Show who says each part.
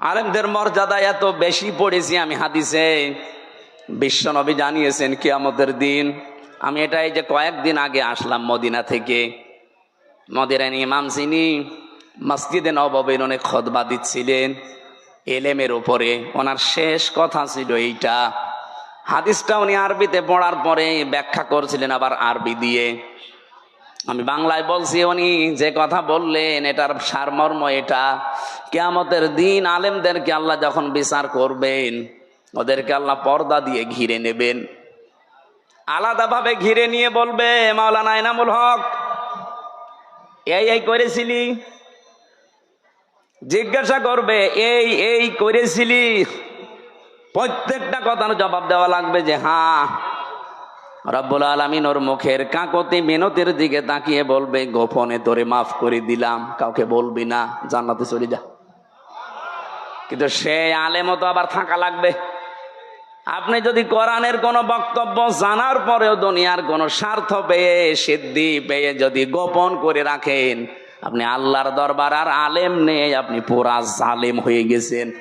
Speaker 1: আলেমদের মর্যাদা এত বেশি পড়েছি আমি হাদিসে। বিশ্বনবী জানিয়েছেন কিয়ামতের দিন। আমি এটা এই যে কয়েকদিন আগে আসলাম মদিনা থেকে। মদিনার ইমাম যিনি মসজিদে নববীর অনেক খদবা দিচ্ছিলেন এলেমের উপরে। ওনার শেষ কথা ছিল এইটা। হাদিসটা উনি আরবিতে পড়ার পরে ব্যাখ্যা করছিলেন আবার আরবি দিয়ে। আমি বাংলায় বলছি, উনি যে কথা বললেন, এটার সারমর্ম এটা। কেয়ামতের দিন আলেমদেরকে আল্লাহ যখন বিচার করবেন, ওদেরকে আল্লাহ পর্দা দিয়ে ঘিরে নেবেন। আলাদাভাবে ঘিরে নিয়ে বলবে, মাওলানা এনামুল হক, এই এই করেছিলি। জিজ্ঞাসা করবে, এই এই করেছিলি। প্রত্যেকটা কথার জবাব দেওয়া লাগবে যে হ্যাঁ রব্বুল আলমিন ওর মুখের কাকতি মেনতের দিকে তাকিয়ে বলবে, গোপনে তোরে মাফ করে দিলাম, কাউকে বলবি না, জান্নাতে চলে যা। কিন্তু সে আলেমও তো আবার থাকা লাগবে। আপনি যদি কোরআনের কোনো বক্তব্য জানার পরেও দুনিয়ার কোনো স্বার্থ পেয়ে, সিদ্ধি পেয়ে যদি গোপন করে রাখেন, আপনি আল্লাহর দরবার আর আলেম নেই, আপনি পুরা জালেম হয়ে গেছেন।